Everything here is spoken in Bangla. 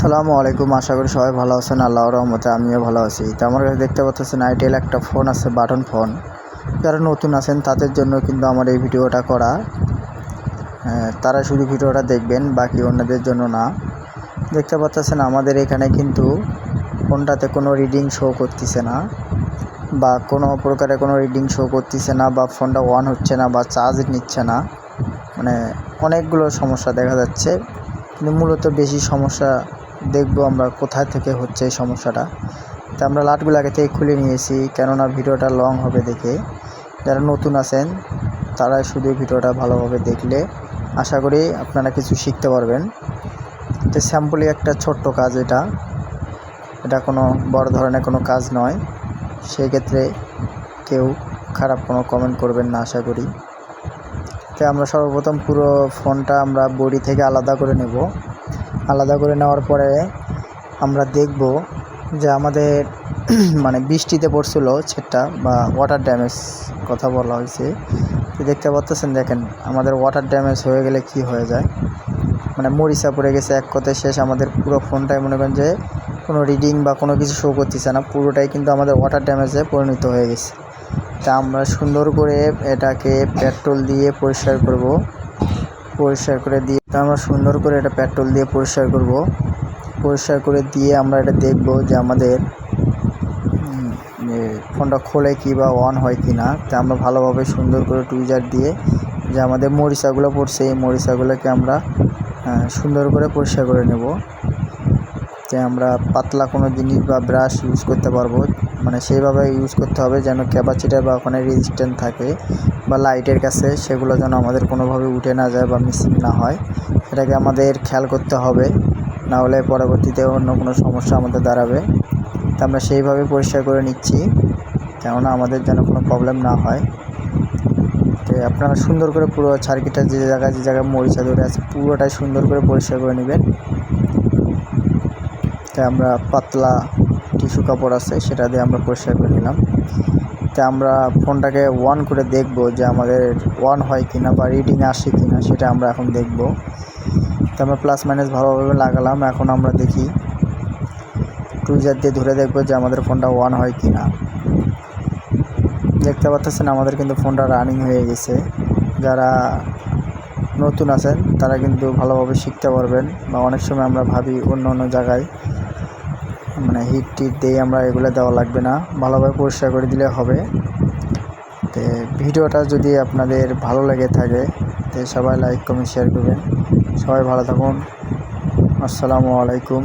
আসসালামু আলাইকুম আশা করি সবাই ভালো আছেন আল্লাহ রহমতে আমিও ভালো আছি। তো আমার কাছে দেখতে পাচ্ছেন আইটেল একটা ফোন আছে বাটন ফোন। যারা নতুন আছেন তাদের জন্য কিন্তু আমার এই ভিডিওটা করা। হ্যাঁ, তারা শুধু ভিডিওটা দেখবেন বাকি অন্যদের জন্য না। দেখতে পাচ্ছেন আমাদের এখানে কিন্তু ফোনটাতে কোনো রিডিং শো করতেছে না বা কোনো প্রকারে কোনো রিডিং শো করতেছে না বা ফোনটা অন হচ্ছে না বা চার্জ নিচ্ছে না। মানে অনেকগুলো সমস্যা দেখা যাচ্ছে। কিন্তু মূলত বেশি সমস্যা দেখব আমরা কোথায় থেকে হচ্ছে এই সমস্যাটা। তো আমরা লাটগুলো আগে থেকে খুলে নিয়েছি, কেননা ভিডিওটা লং হবে দেখে। যারা নতুন আছেন তারা শুধু ভিডিওটা ভালোভাবে দেখলে আশা করি আপনারা কিছু শিখতে পারবেন। তো স্যাম্পলি একটা ছোট্ট কাজ এটা। এটা কোনো বড় ধরনের কোনো কাজ নয়। সেই ক্ষেত্রে কেউ খারাপ কোনো কমেন্ট করবেন না আশা করি। তো আমরা সর্বপ্রথম পুরো ফোনটা আমরা বডি থেকে আলাদা করে নেব। আলাদা করে নেওয়ার পরে আমরা দেখব যে আমাদের মানে বৃষ্টিতে পড়ছিল সেটা বা ওয়াটার ড্যামেজ কথা বলা হয়েছে। তো দেখতে পাচ্ছেন দেখেন আমাদের ওয়াটার ড্যামেজ হয়ে গেলে কি হয়ে যায়? মানে মরিচা পড়ে গেছে এক কথায় শেষ। আমাদের পুরো ফোনটাই মনে করেন যে কোনো রিডিং বা কোনো কিছু শো করতেছে না। পুরোটাই কিন্তু আমাদের ওয়াটার ড্যামেজে পরিণত হয়ে গেছে। তা আমরা সুন্দর করে এটাকে পেট্রোল দিয়ে পরিষ্কার করব। পরিষ্কার করে দিয়ে তা আমরা সুন্দর করে এটা পেট্রোল দিয়ে পরিষ্কার করব। পরিষ্কার করে দিয়ে আমরা এটা দেখব যে আমাদের ফোনটা খোলে কি বা অন হয় কি না। তা আমরা ভালোভাবে সুন্দর করে টুইজার দিয়ে যে আমাদের মরিচাগুলো পড়ছে, এই মরিচাগুলোকে আমরা সুন্দর করে পরিষ্কার করে নেব। যে আমরা পাতলা কোনো জিনিস বা ব্রাশ ইউজ করতে পারব। মানে সেইভাবে ইউজ করতে হবে যেন ক্যাপাসিটার বা ওখানে রেজিস্ট্যান্ট থাকে বা লাইটের কাছে সেগুলো যেন আমাদের কোনোভাবে উঠে না যায় বা মিসিং না হয়। সেটাকে আমাদের খেয়াল করতে হবে। না হলে পরবর্তীতে অন্য কোনো সমস্যা আমাদের দাঁড়াবে। তা আমরা সেইভাবে পরিষ্কার করে নিচ্ছি কেননা আমাদের যেন কোনো প্রবলেম না হয়। তো আপনারা সুন্দর করে পুরো সার্কিটটা যে জায়গায় যে জায়গায় মরিচা ধরে আছে পুরোটাই সুন্দর করে পরিষ্কার করে নেবেন। তাই আমরা পাতলা টিস্যু কাপড় আছে, সেটা দিয়ে আমরা পরিষ্কার করে নিলাম। তাই আমরা ফোনটাকে ওয়ান করে দেখব যে আমাদের ওয়ান হয় কিনা বা রিডিং আসে কিনা, সেটা আমরা এখন দেখব। তো আমরা প্লাস মাইনাস ভালোভাবে লাগালাম, এখন আমরা দেখি টুইজার দিয়ে ধরে দেখব যে আমাদের ফোনটা ওয়ান হয় কিনা। দেখতে পাচ্ছেন আমাদের কিন্তু ফোনটা রানিং হয়ে গেছে। যারা নতুন আছেন, তারা কিন্তু ভালোভাবে শিখতে পারবেন বা অনেক সময় আমরা ভাবি অন্য অন্য জায়গায় মানে হিট টিট দিয়ে আমরা এগুলো দেওয়া লাগবে না, ভালোভাবে পরিষ্কার করে দিলে হবে। তো ভিডিওটা যদি আপনাদের ভালো লেগে থাকে, তো সবাই লাইক কমেন্ট শেয়ার করবেন। সবাই ভালো থাকুন। আসসালামু আলাইকুম।